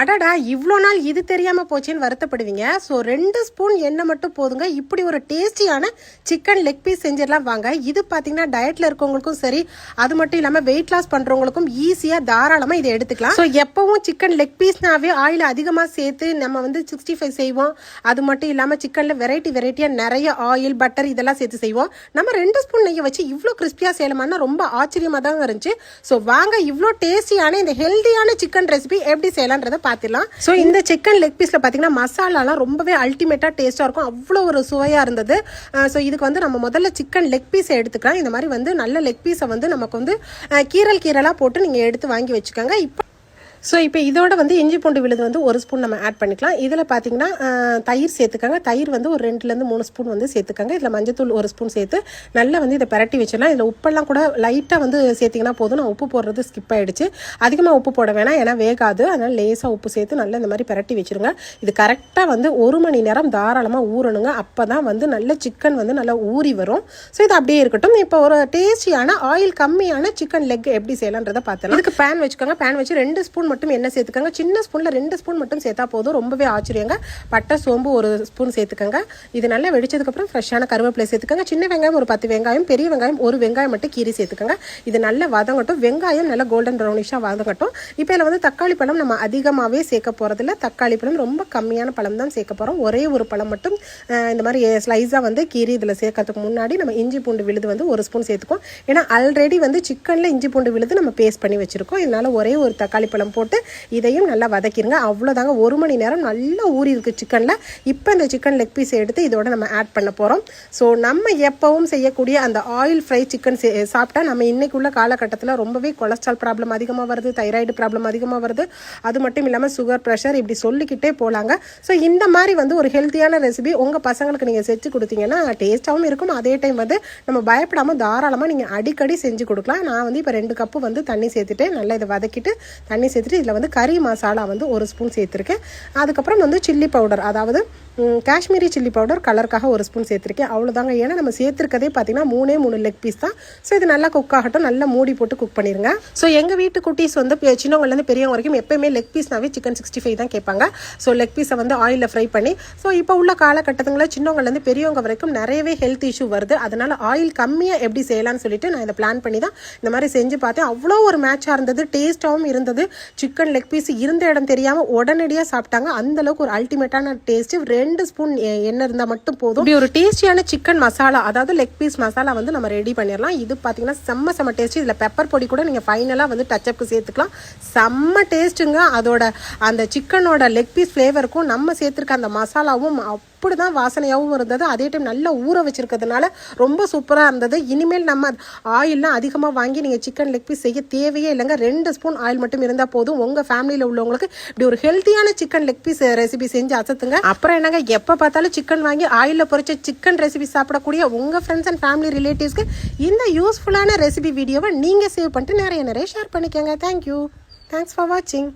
அடடா இவ்வளோ நாள் இது தெரியாமல் போச்சேன்னு வருத்தப்படுவீங்க. ஸோ ரெண்டு ஸ்பூன் எண்ணெய் மட்டும் போதுங்க. இப்படி ஒரு டேஸ்டியான சிக்கன் லெக் பீஸ் செஞ்சிடலாம் வாங்க. இது பார்த்தீங்கன்னா டயட்டில் இருக்கவங்களுக்கும் சரி அது மட்டும் இல்லாமல் வெயிட் லாஸ் பண்ணுறவங்களுக்கும் ஈஸியாக தாராளமாக இதை எடுத்துக்கலாம். ஸோ எப்பவும் சிக்கன் லெக் பீஸ்னாவே ஆயில் அதிகமாக சேர்த்து நம்ம வந்து சிக்ஸ்டி ஃபைவ் செய்வோம். அது மட்டும் இல்லாமல் சிக்கனில் வெரைட்டி வெரைட்டியாக நிறைய ஆயில் பட்டர் இதெல்லாம் சேர்த்து செய்வோம். நம்ம ரெண்டு ஸ்பூன் நெய்யை வச்சு இவ்வளோ கிறிஸ்பியாக செய்யலாமான்னா ரொம்ப ஆச்சரியமாக தான் இருந்துச்சு. ஸோ வாங்க இவ்வளோ டேஸ்டியான இந்த ஹெல்த்தியான சிக்கன் ரெசிபி எப்படி செய்யலான்றதை பார்த்துலாம் ஸோ இந்த சிக்கன் லெக் பீஸில் பார்த்தீங்கன்னா மசாலாலாம் ரொம்பவே அல்டிமேட்டாக டேஸ்ட்டாக இருக்கும். அவ்வளோ ஒரு சுவையாக இருந்தது. ஸோ இதுக்கு வந்து நம்ம முதல்ல சிக்கன் லெக் பீஸை எடுத்துக்கலாம். இந்த மாதிரி வந்து நல்ல லெக் பீஸை வந்து நமக்கு வந்து கீரல் கீரலாக போட்டு நீங்கள் எடுத்து வாங்கி வச்சுக்கோங்க. இப்போ ஸோ இப்போ இதோட வந்து இஞ்சி பூண்டு விழுது வந்து ஒரு ஸ்பூன் நம்ம ஆட் பண்ணிக்கலாம். இதில் பார்த்தீங்கன்னா தயிர் சேர்த்துக்கங்க. தயிர் வந்து ஒரு ரெண்டுலேருந்து மூணு ஸ்பூன் வந்து சேர்த்துக்கோங்க. இதில் மஞ்சத்தூள் ஒரு ஸ்பூன் சேர்த்து நல்லா வந்து இதை பரட்டி வச்சிடலாம். இதில் உப்பெல்லாம் கூட லைட்டாக வந்து சேர்த்திங்கன்னா போதும். நான் உப்பு போடுறது ஸ்கிப் ஆகிடுச்சு அதிகமாக உப்பு போட வேணாம் ஏன்னா வேகாது. அதனால் லேசாக உப்பு சேர்த்து நல்லா இந்த மாதிரி பரட்டி வச்சுருங்க. இது கரெக்டாக வந்து ஒரு மணி நேரம் தாராளமாக ஊறணுங்க. அப்போ தான் வந்து நல்ல சிக்கன் வந்து நல்லா ஊறி வரும். ஸோ இது அப்படியே இருக்கட்டும். இப்போ ஒரு டேஸ்டியான ஆயில் கம்மியான சிக்கன் லெக் எப்படி செய்யலான்றதை பார்த்தலாம் இதுக்கு பேன் வச்சுக்கோங்க. பேன் வச்சு ரெண்டு ஸ்பூன் மட்டும் எண்ணெய் சேர்த்துக்கோங்க. சின்ன ஸ்பூனில் ரெண்டு ஸ்பூன் மட்டும் சேர்த்தா போதும். ரொம்பவே ஆச்சரியங்க. பட்டை சோம்பு ஒரு ஸ்பூன் சேர்த்துக்கோங்க. இது நல்லா வெடிச்சதுக்கப்புறம் ஃப்ரெஷ்ஷான கருவேப்பிலை சேர்த்துக்கோங்க. சின்ன வெங்காயம் ஒரு பத்து வெங்காயம் பெரிய வெங்காயம் ஒரு வெங்காயம் மட்டும் கீரி சேர்த்துக்கோங்க. இது நல்லா வதங்கட்டும். வெங்காயம் நல்லா கோல்டன் ப்ரௌனிஷாக வதங்கட்டும். இப்போ இதில் வந்து தக்காளி பழம் நம்ம அதிகமாகவே சேர்க்க போகிறதில்ல தக்காளி பழம் ரொம்ப கம்மியான பழம் தான் சேர்க்க போகிறோம் ஒரே ஒரு பழம் மட்டும் இந்த மாதிரி ஸ்லைஸாக வந்து கீரி இதில் சேர்க்கறதுக்கு முன்னாடி நம்ம இஞ்சி பூண்டு விழுது வந்து ஒரு ஸ்பூன் சேர்த்துக்கோம் ஏன்னா ஆல்ரெடி வந்து சிக்கனில் இஞ்சி பூண்டு விழுது நம்ம பேஸ்ட் பண்ணி வச்சுருக்கோம். இதனால் ஒரே ஒரு தக்காளி பழம் போட்டு இதையும் நல்லா வதக்கிடுங்க அவ்வளோதாங்க. ஒரு மணி நேரம் நல்லா ஊறி இருக்குது சிக்கனில். இப்போ இந்த சிக்கன் லெக் பீஸ் எடுத்து இதோட நம்ம ஆட் பண்ண போகிறோம் ஸோ நம்ம எப்பவும் செய்யக்கூடிய அந்த ஆயில் ஃப்ரை சிக்கன் சாப்பிட்டா நம்ம இன்றைக்குள்ள காலகட்டத்தில் ரொம்பவே கொலஸ்ட்ரால் ப்ராப்ளம் அதிகமாக வருது தைராய்டு ப்ராப்ளம் அதிகமாக வருது. அது மட்டும் இல்லாமல் சுகர் ப்ரெஷர் இப்படி சொல்லிக்கிட்டே போகலாங்க ஸோ இந்த மாதிரி வந்து ஒரு ஹெல்த்தியான ரெசிபி உங்கள் பசங்களுக்கு நீங்கள் செஞ்சு கொடுத்தீங்கன்னா டேஸ்ட்டாகவும் இருக்கும். அதே டைம் வந்து நம்ம பயப்படாமல் தாராளமாக நீங்கள் அடிக்கடி செஞ்சு கொடுக்கலாம். நான் வந்து இப்போ ரெண்டு கப்பு வந்து தண்ணி சேர்த்துட்டு நல்லா இதை வதக்கிட்டு தண்ணி சேர்த்துட்டு இதில் வந்து கறி மசாலா வந்து ஒரு ஸ்பூன் சேர்த்துருக்கேன். அதுக்கப்புறம் வந்து சில்லி பவுடர் அதாவது காஷ்மீரி சில்லி பவுடர் கலருக்காக ஒரு ஸ்பூன் சேர்த்துருக்கேன். அவ்வளோதாங்க ஏன்னா நம்ம சேர்த்துருக்கதே பார்த்தீங்கன்னா மூணே மூணு லெக் பீஸ் தான். ஸோ இது நல்லா குக் ஆகட்டும். நல்லா மூடி போட்டு குக் பண்ணிடுங்க ஸோ எங்கள் வீட்டு குட்டீஸ் வந்து சின்னவங்கலேருந்து பெரியவங்க வரைக்கும் எப்பயுமே லெக் பீஸ்னாவே சிக்கன் சிக்ஸ்டி ஃபைவ் தான் கேட்பாங்க. ஸோ லெக் பீஸை வந்து ஆயிலில் ஃப்ரை பண்ணி ஸோ இப்போ உள்ள காலகட்டத்துங்களில் சின்னவங்கலேருந்து பெரியவங்க வரைக்கும் நிறையவே ஹெல்த் இஷ்யூ வருது. அதனால் ஆயில் கம்மியாக எப்படி செய்யலாம்னு சொல்லிட்டு நான் இதை பிளான் பண்ணி தான் இந்த மாதிரி செஞ்சு பார்த்தேன். அவ்வளோ ஒரு மேட்சாக இருந்தது டேஸ்ட்டாகவும் இருந்தது. சிக்கன் லெக் பீஸ் இருந்த இடம் தெரியாமல் உடனடியாக சாப்பிட்டாங்க. அந்தளவுக்கு ஒரு அல்டிமேட்டான டேஸ்ட்டு ரெண்டு ஸ்பூன் எண்ணெய் இருந்தால் மட்டும் போதும். இப்படி ஒரு டேஸ்டியான சிக்கன் மசாலா அதாவது லெக் பீஸ் மசாலா வந்து நம்ம ரெடி பண்ணிடலாம் இது பார்த்தீங்கன்னா செம்ம செம்ம டேஸ்ட் இதில் பெப்பர் பொடி கூட நீங்கள் ஃபைனலாக வந்து டச்சப்புக்கு சேர்த்துக்கலாம். செம்ம டேஸ்ட்டுங்க அதோட அந்த சிக்கனோட லெக் பீஸ் ஃப்ளேவருக்கும் நம்ம சேர்த்துருக்க அந்த மசாலாவும் அப்படி தான் வாசனையாகவும் இருந்தது. அதே டைம் நல்லா ஊற வச்சுருக்கிறதுனால ரொம்ப சூப்பராக இருந்தது. இனிமேல் நம்ம ஆயில்லாம் அதிகமாக வாங்கி நீங்கள் சிக்கன் லெக் பீஸ் செய்ய தேவையே இல்லைங்க. ரெண்டு ஸ்பூன் ஆயில் மட்டும் இருந்தால் போதும். உங்கள் ஃபேமிலியில் உள்ளவங்களுக்கு இப்படி ஒரு ஹெல்த்தியான சிக்கன் லெக் பீஸ் ரெசிபி செஞ்சு அசத்துங்க. அப்புறம் என்னங்க எப்போ பார்த்தாலும் சிக்கன் வாங்கி ஆயிலில் பொறிச்ச சிக்கன் ரெசிபி சாப்பிடக்கூடிய உங்கள் ஃப்ரெண்ட்ஸ் அண்ட் ஃபேமிலி ரிலேட்டிவ்ஸ்க்கு இந்த யூஸ்ஃபுல்லான ரெசிபி வீடியோவை நீங்கள் சேவ் பண்ணிட்டு நிறைய நிறைய ஷேர் பண்ணிக்கோங்க. தேங்க்யூ தேங்க்ஸ் ஃபார் வாட்சிங்